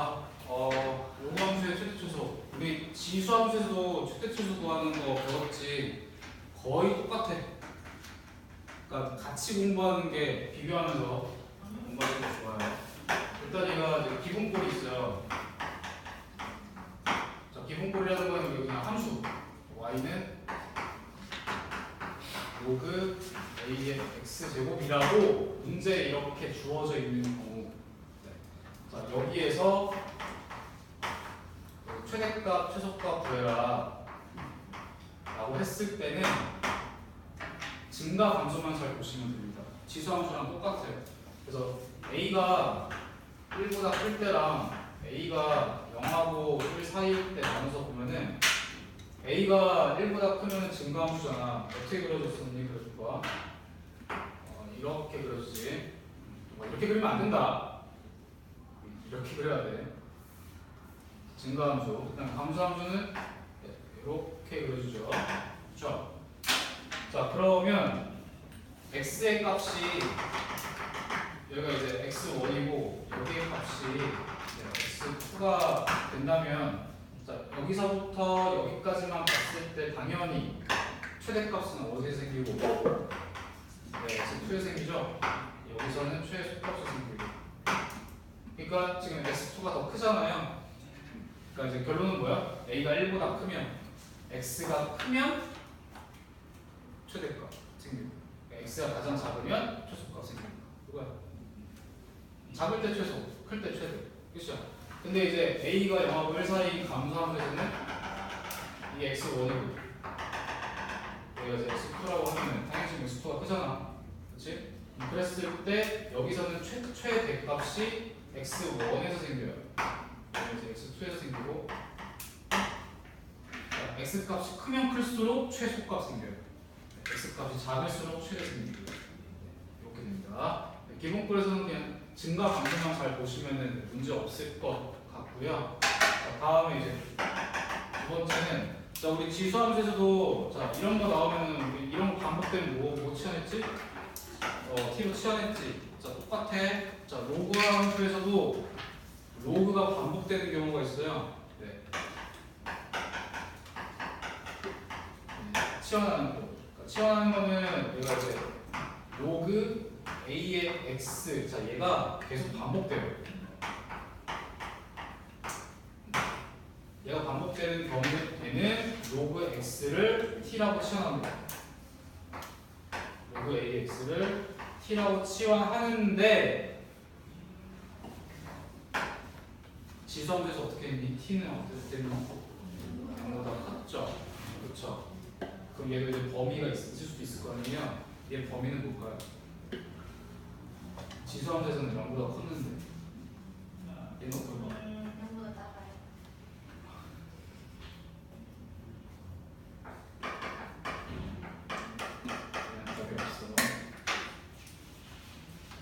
자, 어, 요구함수의 최대초소. 우리 지수함수에서도 최대초소 구하는 거 배웠지. 거의 똑같아. 그러니까 같이 공부하는 게 비교하면서 공부하는 게 좋아요. 일단 얘가 이제 기본꼴이 있어요. 자, 기본꼴이라는 건 그냥 함수. y는 로그 a의 x 제곱이라고 문제에 이렇게 주어져 있는 경우. 네. 자, 여기에서 그 최대값, 최소값 구해라 라고 했을 때는 증가 감소만 잘 보시면 됩니다. 지수함수랑 똑같아요. 그래서 a가 1보다 클 때랑 a가 0하고 1 사이일 때 나눠서 보면은 a가 1보다 크면 증가함수잖아. 어떻게 그려줬었니? 거야. 어, 이렇게 그려주지. 뭐 이렇게 그리면 안 된다. 이렇게 그려야 돼. 증가함수. 그다음 감소함수는 이렇게 그려주죠. 그렇죠? 자 그러면 x의 값이 여기가 이제 x1이고 여기의 값이 이제 x2가 된다면 자 여기서부터 여기까지만 봤을 때 당연히 최대값은 어디에 생기고 네 x2에 생기죠. 여기서는 최소값이 생기고 그러니까 지금 x2가 더 크잖아요. 그러니까 이제 결론은 뭐야? a가 1보다 크면 x가 크면 최대값 생기고 그러니까 x가 가장 작으면 최소값 생기고 그거야. 작을 때 최소, 클 때 최대. 그렇죠? 근데 이제 a가 0하고 1 사이인 감소함수에서는 이게 x1이고 여기가 이제 x2라고 하면은 당연히 지금 x2가 크잖아. 그렇지? 그랬을 때 여기서는 최, 최대값이 x1에서 생겨요. 이제 x2에서 생기고 자, x 값이 크면 클수록 최소값 생겨요. x 값이 작을수록 최대 생기고 이렇게 됩니다. 네, 기본꼴에서는 그냥 증가 감소만 잘 보시면 문제 없을 것 같고요. 자, 다음에 이제 두 번째는 자 우리 지수함수에서도 자 이런 거 나오면 우리 이런 거 반복되면 뭐, 뭐 치환했지? 어 t로 치환했지. 자 똑같아. 자 로그 함수에서도 로그가 반복되는 경우가 있어요. 네. 치환하는 거. 그러니까 치환하는 거는 얘가 이제 로그 a의 x. 자 얘가 계속 반복돼요. 얘가 반복되는 경우에는 로그 x를 t라고 치환합니다. 로그 ax를 t라고 치환하는데 지수함수에서 어떻게 했니? T는 되는 0보다 컸죠. 그렇죠. 그럼 얘도 이제 범위가 있- 있을 수도 있을 거 아니에요. 얘 범위는 뭘까요? 지수함수에서는 0보다 컸는데 얘는 어떨까? 영보다 작아요. 그냥 답이 없어.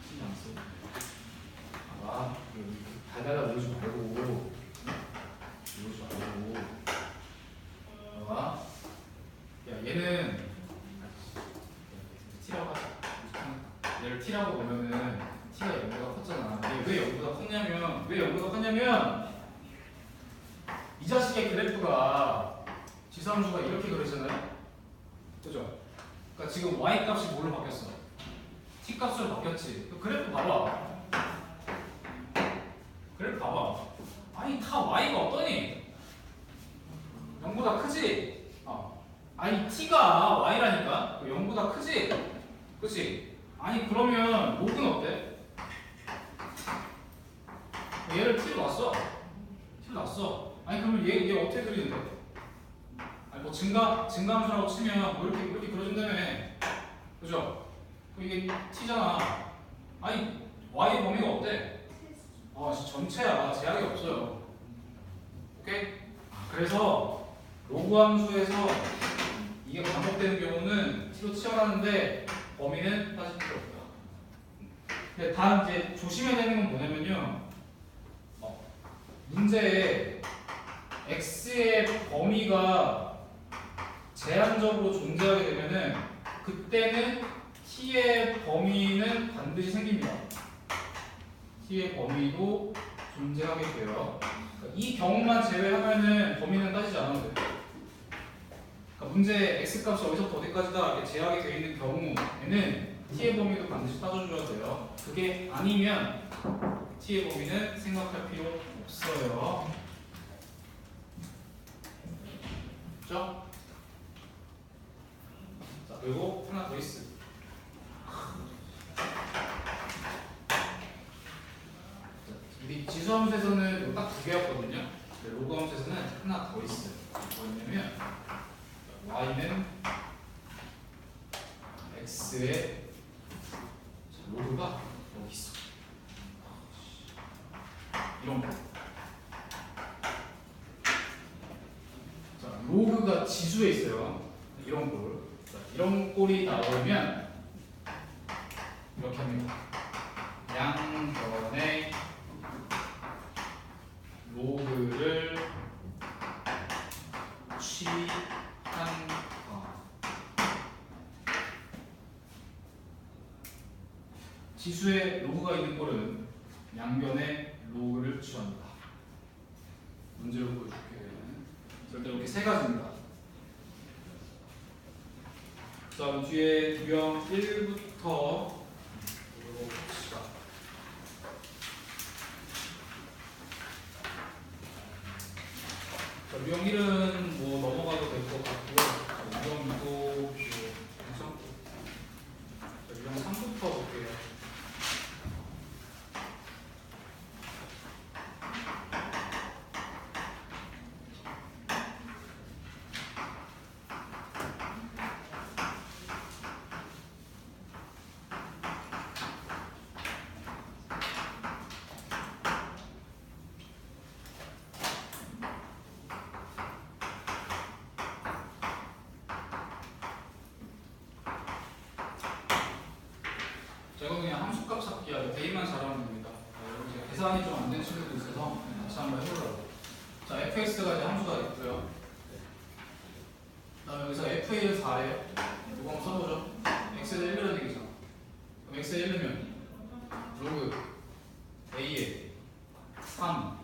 신경 안 써. 아, 달달아 오지 말고 오지 말고. 봐봐. 야 얘는 t라고 하자. 얘를 t라고 보면은 t가 0보다 컸잖아. 얘 왜 0보다 컸냐면 왜 0보다 컸냐면 이 자식의 그래프가 지수함수가 이렇게 그려지잖아요. 그죠? 그러니까 지금 y 값이 뭘로 바뀌었어? t 값으로 바뀌었지. 그 그래프 봐봐. 그래프 봐봐. 아니 다 y가 어떠니? 0보다 크지? 어. 아니 t가 y라니까 0보다 크지? 그치? 아니 그러면 로그는 어때? 얘를 놨어. t로 놨어. 아니 그러면 얘, 얘 어떻게 그리는데? 아니 뭐 증가 증가함수라고 치면 뭐 이렇게 이렇게 그려준다며 그죠? 그럼 이게 t잖아 아니 y 범위가 어때? 아 전체야 제약이 없어요 오케이? 그래서 로그 함수에서 이게 반복되는 경우는 t로 치환하는데 범위는 따질 필요 없다 근데 다 이제 조심해야 되는 건 뭐냐면요 어, 문제에 x의 범위가 제한적으로 존재하게 되면은 그때는 t의 범위는 반드시 생깁니다. t의 범위도 존재하게 돼요. 그러니까 이 경우만 제외하면은 범위는 따지지 않아도 돼요. 그러니까 문제 x 값이 어디서부터 어디까지다 이렇게 제약이 되어 있는 경우에는 t의 범위도 반드시 따져줘야 돼요. 그게 아니면 t의 범위는 생각할 필요 없어요. 그죠? 자 그리고 하나 더 있어. 우리 지수함수에서는 딱 두 개였거든요. 로그함수에서는 하나 더 있어요. 뭐냐면 y는 x의 자, 로그가 여기 있어. 이런 거. 자, 로그가 지수에 있어요. 이런 꼴. 자, 이런 꼴이 나오면 이렇게 합니다. 양변의 로그를 취한다. 지수에 로그가 있는 꼴은 양변의 로그를 취한다. 문제로 보여줄게. 절대 이렇게 세 가지입니다. 그다음 뒤에 유형 1부터 봅시다. 1은 뭐 넘어가도 될 것 같고요. 자, 유형 2도 뭐 괜찮고. 자, 유형 3부터 볼게요. 자, 이거 그냥 함수값 찾기야. 대입만 잘하면 됩니다. 어, 이제 계산이 좀 안 된 친구도 있어서 같이 한번 해보려고. 자, fx가 이제 함수가 있고요. 그다음에 여기서 fa를 4예요. 이거 한번 써보죠. x에 1이라는 얘기잖아. 그럼 x에 1이면 로그 a에 3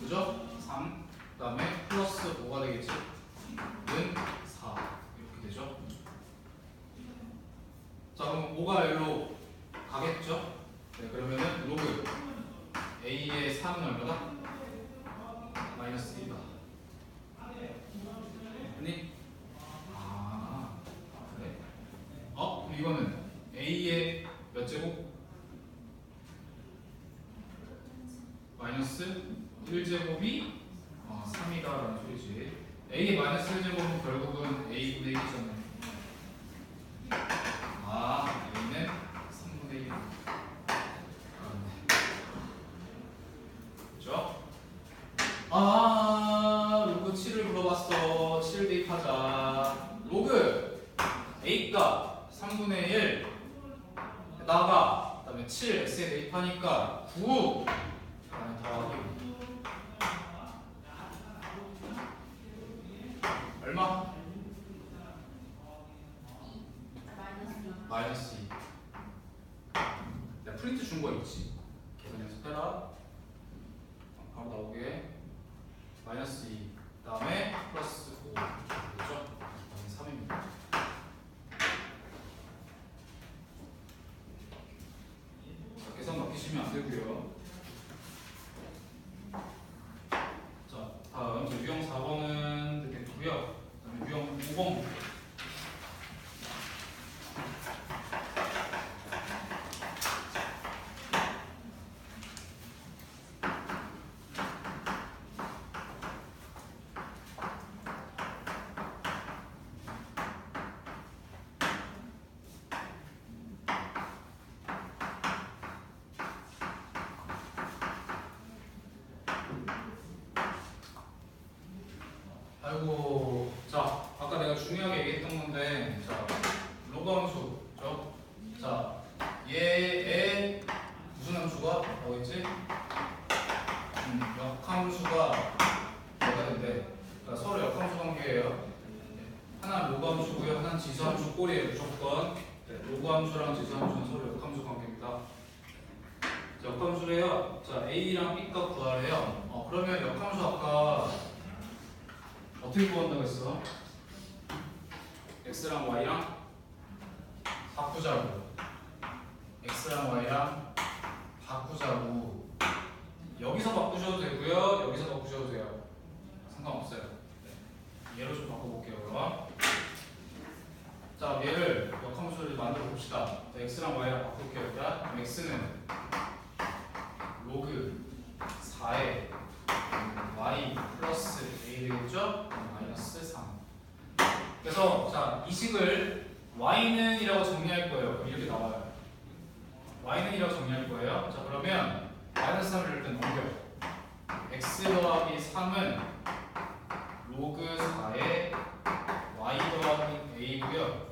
그죠? 3 그다음에 플러스 5가 되겠지. 는 4 이렇게 되죠. 자 그럼 5가 일로 가겠죠? 네 그러면은 로그 a의 3은 얼마다? 마이너스 1이다 아니? 아 그래? 어? 그럼 이거는 a의 몇 제곱? 마이너스 1제곱이 어, 3이다라는 소리지. A의 마이너스 1제곱은 결국은 a분의 1이잖아요 아, 여기는 3분의 1. 그죠? 아, 로그 7을 물어봤어. 7 대입하자. 로그 A가 3분의 1 나가 그다음에 7 X에 대입하니까 9 그다음에 더하기 얼마? 마이너스 2 내가 프린트 준 거 있지 계산 연습해라 어, 바로 나오게 마이너스 2 다음에 플러스 5 그렇죠? 다음에 3입니다 자, 계산 맡기시면 안 되고요 자 다음 이제 유형 4번은 됐고요 그다음에 유형 5번 아이고 자 아까 내가 중요하게 얘기했던 건데 자 로그 함수 죠? 자 얘의 무슨 함수가 뭐였지? 음, 역함수가 뭐가 된대 그러니까 서로 역함수 관계예요 하나는 로그 함수고요 하나는 지수 함수 꼴이에요 무조건 네, 로그 함수랑 지수 함수는 서로 역함수 관계입니다 자, 역함수래요. 자, A랑 B값 구하래요. 어, 그러면 역함수 아까 어떻게 구한다고 했어? X랑 Y랑 바꾸자고. X랑 Y랑 바꾸자고. 여기서 바꾸셔도 되고요. 여기서 바꾸셔도 돼요. 상관없어요. 네. 얘로 좀 바꿔볼게요. 그럼. 자, 얘를 역함수를 만들어 봅시다. 자, x랑 y랑 바꿀게요. 일단 x는 로그 4에 y 플러스 a 되겠죠? 마이너스 3. 그래서 자, 이 식을 y는 이라고 정리할 거예요. 이렇게 나와요. y는 이라고 정리할 거예요. 자, 그러면 마이너스 3을 이렇게 넘겨. x 더하기 3은 로그 4에 y 더하기 a고요.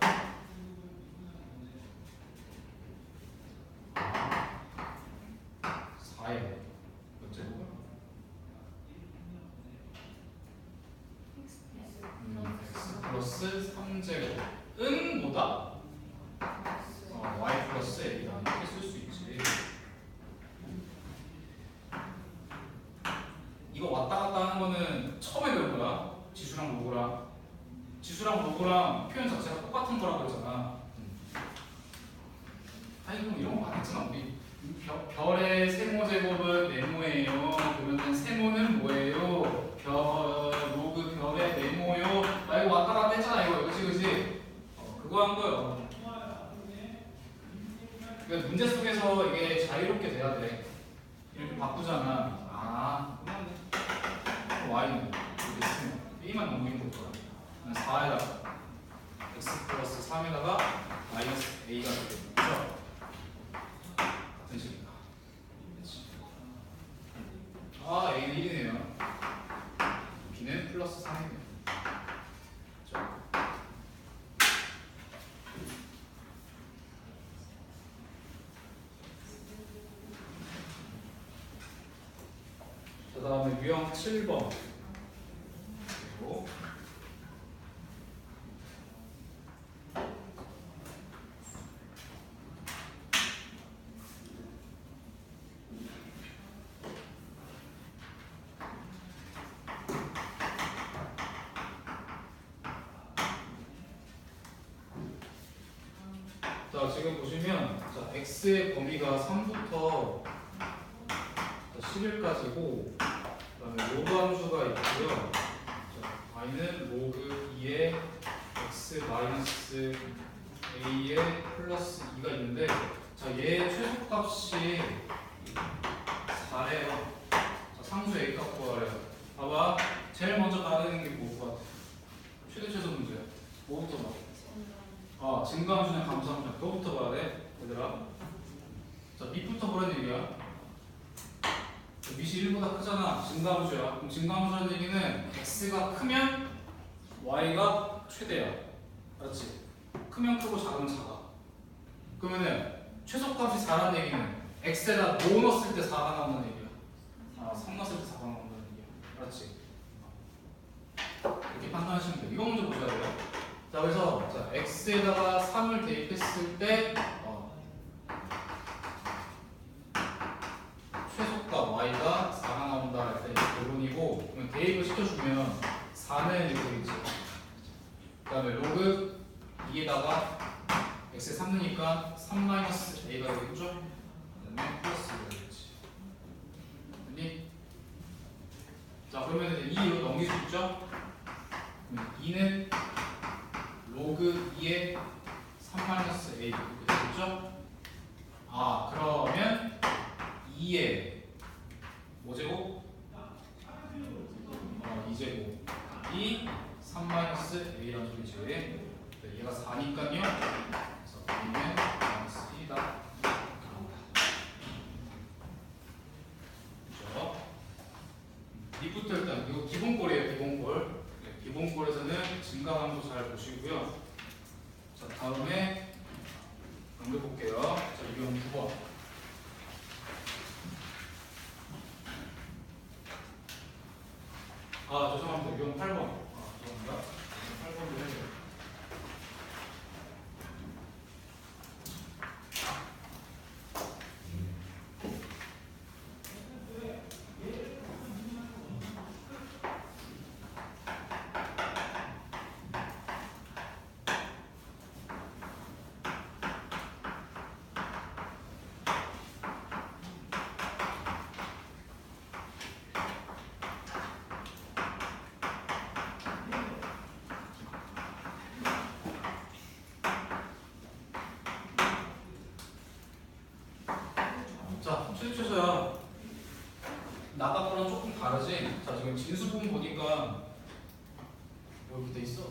아, 4에 몇째 고 음, x 플러스 3제곱 은 뭐다? 1만 넘는 것보다 4에다가 x 플러스 3에다가 마이너스 a가 되겠죠? 같은 식이다. 아, a는 1이네요. b는 플러스 3이네요. 그 다음에 유형 7번 자 지금 보시면 자 x의 범위가 3부터 11까지고 그다음에 로그 함수가 있고요. 자, y는 로그 2의 x 마이너스 a의 플러스 2가 있는데 자얘 최소값이 4래요. 자, 상수 a 값 구하래요. 봐봐 제일 먼저 되는 게 뭐가? 최대 최소 문제야. 뭐부터 봐? 아 증가함수냐 감소함수냐 그거부터 봐야 돼 얘들아. 자 밑부터 보라는 얘기야. 밑이 1보다 크잖아. 증가함수야. 그럼 증가함수라는 얘기는 x가 크면 y가 최대야. 맞지? 크면 크고 작으면 작아. 그러면은 최소값이 4라는 얘기는 x에다 뭐 넣었을 때 4가 나온다는 얘기야. 아, 3 넣었을 때 4가 나온다는 얘기야. 알았지? 이렇게 판단하시면 돼. 이거 먼저 보셔야 돼요. 자, 그래서 자, x에다가 3을 대입했을 때 어, 최소값 y가 4가 나온다 할때 결론이고 그러면 대입을 시켜주면 4는 이렇게 되겠지 그 다음에 로그 2에다가 x에 3 넣으니까 3 마이너스 a가 되겠죠 그 다음에 플러스가 되겠지 됐니? 자 그러면 2로 넘길 수 있죠? 그러면 2는 로그 2의 3 마이너스 a 이렇게 되겠죠? 아 그러면 2의 5제곱? 어 2제곱 이3 마이너스 a라는 소리지. 네, 얘가 4니까요 그래서 b는 마이너스 2다 그렇죠? 밑부터 일단 이거 기본꼴이에요 기본꼴 네, 기본꼴에서는 증가함도 잘 보시고요 자 다음에 넘겨볼게요 자 유형 9번 아 죄송합니다 유형 8번 아 죄송합니다 8번도 해야 돼요 최대 최소야. 나 아까 거랑 조금 다르지? 자, 지금 진수 부분 보니까 뭐 이렇게 돼 있어.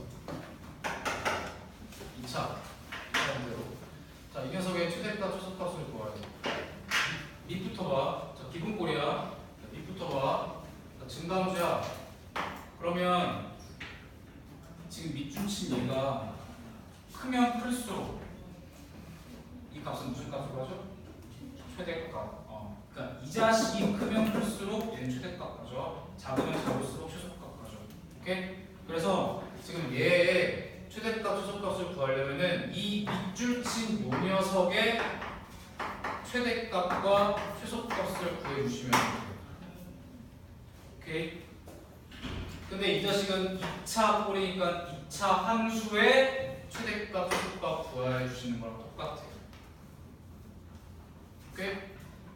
2차. 대로. 자, 이 녀석의 최대값, 최소값을 돼. 밑부터 봐. 자, 기본 꼴이야. 자, 밑부터 봐. 자, 증가함수야. 그러면 지금 밑줄친 얘가 크면 클수록 이 값은 무슨 값으로 하죠? 최대값. 어. 그러니까 이 자식이 크면 클수록 얘는 최대값 가죠. 작으면 작을수록 최소값 가죠. 오케이? 그래서 지금 얘의 최대값, 최소값을 구하려면은 이 밑줄 친 요 녀석의 최대값과 최소값을 구해주시면 돼요. 오케이? 근데 이 자식은 2차 꼴이니까 2차 함수의 최대값, 최소값 구해 주시는 거랑 똑같아요. 오케이?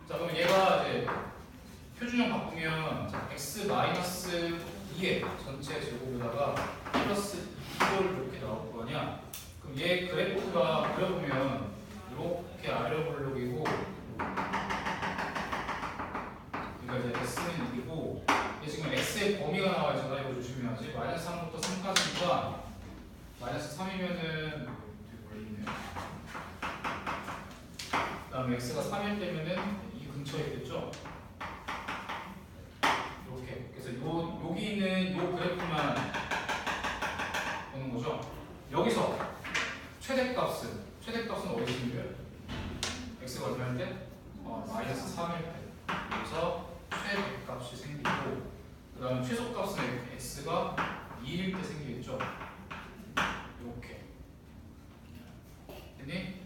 자 그럼 얘가 이제 표준형 바꾸면 자, x 마이너스 2의 전체 제곱에다가 플러스 2를 이렇게 나올 거 아니야? 그럼 얘 그래프가 그려보면 이렇게 아래로 볼록이고 그러니까 이제 x는 이기고 이게 지금 x의 범위가 나와 있잖아 이거 조심해야지 마이너스 3부터 3까지니까 마이너스 3이면은 되게 멀리 있네요 그 다음에 x가 3일 때면은 이 근처에 있겠죠? 이렇게. 그래서 요 여기 있는 요 그래프만 보는 거죠? 여기서 최대값은 최대값은 어디 있는 거예요? x가 얼마일 때? 어, 마이너스 3일 때 여기서 최대값이 생기고 그 다음에 최소값은 x가 2일 때 생기겠죠 이렇게 됐니?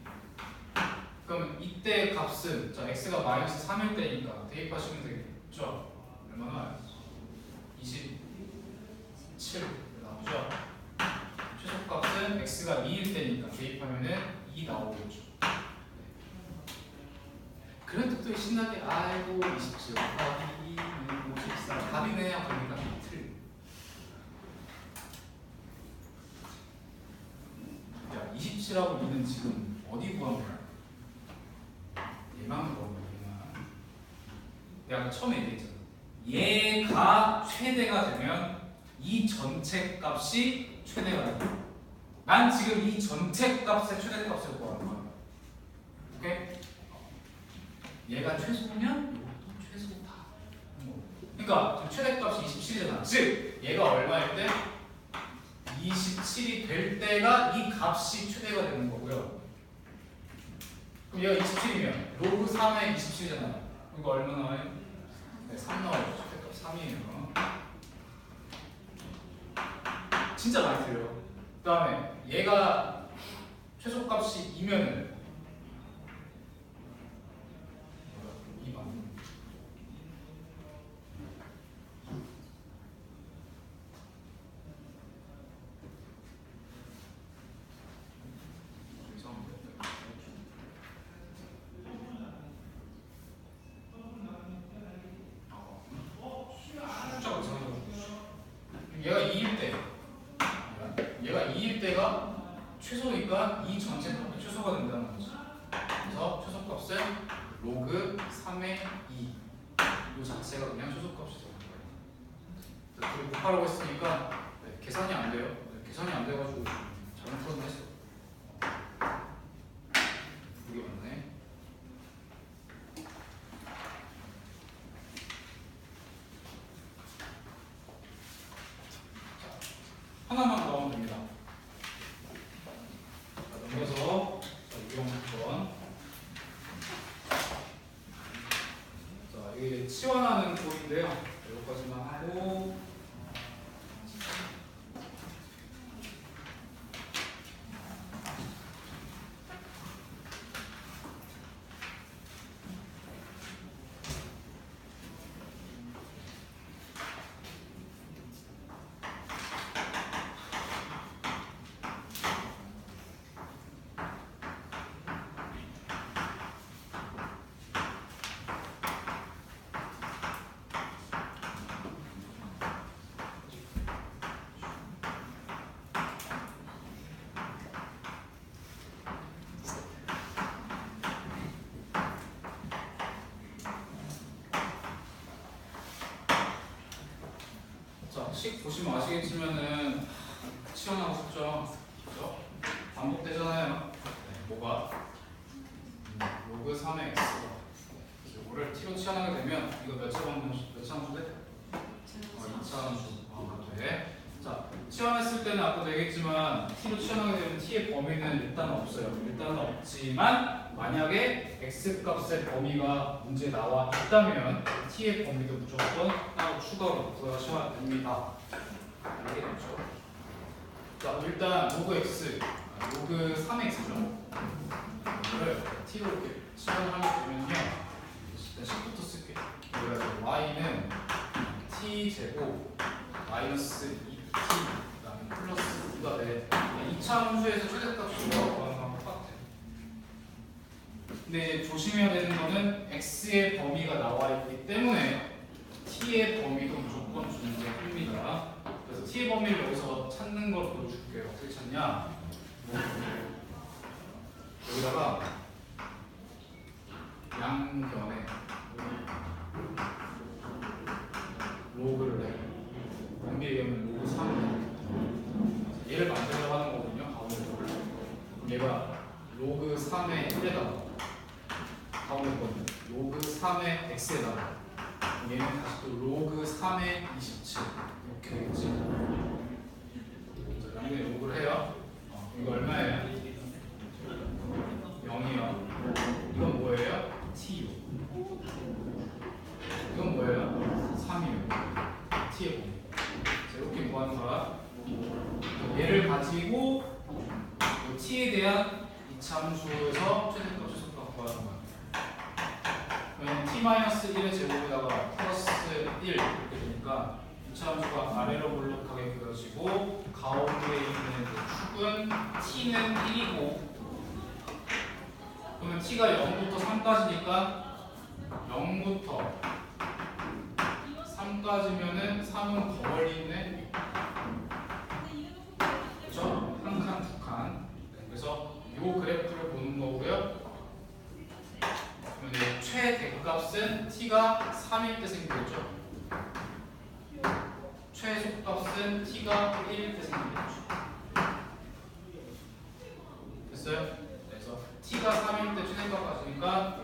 그럼 이때 값은 자 x가 마이너스 3일 때니까 대입하시면 되겠죠? 얼마나? 27 나오죠? 최소값은 x가 2일 때니까 대입하면은 2 나오겠죠. 그런 뜻도 신나게 아이고 27 곱하기 2는 54 답이네 하고 그러니까 야 27하고 2는 지금 어디 구한 거야? 구한 거야 얘만 내가 처음에 얘기했잖아 얘가 최대가 되면 이 전체 값이 최대가 돼. 난 지금 이 전체 값의 최대 값을 구하는 거야. 오케이? 얘가 최소면 이것도 최소다. 그러니까 지금 최대 값이 27이잖아. 즉 얘가 얼마일 때 27이 될 때가 이 값이 최대가 되는 거고요. 그럼 얘가 27이면 로그 3의 27이잖아. 이거 얼마 나와요? 네, 3 나와요. 최대값 3이에요. 진짜 많이 들려요. 그 다음에 얘가 최소값이 2면은 식 보시면 아시겠지만은 치환하고 싶죠. 그죠? 반복되잖아요. 네, 뭐가? 음, 로그 3의 x가 이거를 t로 치환하게 되면 이거 몇 차원 몇 차원 돼? 어, 2차원 주. 돼. 자, 치환했을 때는 아까도 얘기했지만 t로 치환하게 되면 범위는 일단 없어요. 일단은 없지만 만약에 x 값의 범위가 문제 나와 있다면 t의 범위도 무조건 따로 추가로 구하셔야 됩니다. 알겠죠? 자, 일단 로그 x, 아, 로그 3x죠. 이거를 t로 이렇게 치환을 하게 되면요. 일단 10부터 쓸게요. 그래서 y는 t 제곱 마이너스 2t 그다음에 플러스 2가 돼. 2차 함수에서 최대값을 구하는 거랑 똑같아. 근데 조심해야 되는 거는 x의 범위가 나와 있기 때문에 t의 범위도 무조건 존재합니다. 그래서 t의 범위를 여기서 찾는 걸 보여줄게요. 어떻게 찾냐? 뭐, 여기다가 양변에 로그를 해. 연비에 의하면 로그 3 얘를 만들려고 하는 거거든요. 가운데 거를. 그럼 얘가 로그 3의 1에다가 가운데 거는 로그 3의 x에다가 얘는 다시 또 로그 3의 27 이렇게 되겠지. 자, 양변에 로그를 해요. 어, 이거 얼마예요? 0이요. 이건 뭐예요? t요. 이건 뭐예요? 3이요. t의 범위. 자, 이렇게 구하는 거야. 얘를 가지고 이 t에 대한 이 참수에서 최대값 최소값 구하는 거야. 그러면 t-1의 제곱에다가 플러스 1 이렇게 되니까 이 참수가 아래로 볼록하게 그려지고 가운데에 있는 그 축은 t는 1이고 그러면 t가 0부터 3까지니까 0부터 3까지면은 3은 더 멀리 있네. 요 그래프를 보는 거고요. 그러면 최대값은 t가 3일 때 생기겠죠. 최소값은 t가 1일 때 생기겠죠. 됐어요? 그래서 t가 3일 때 최대값 가지니까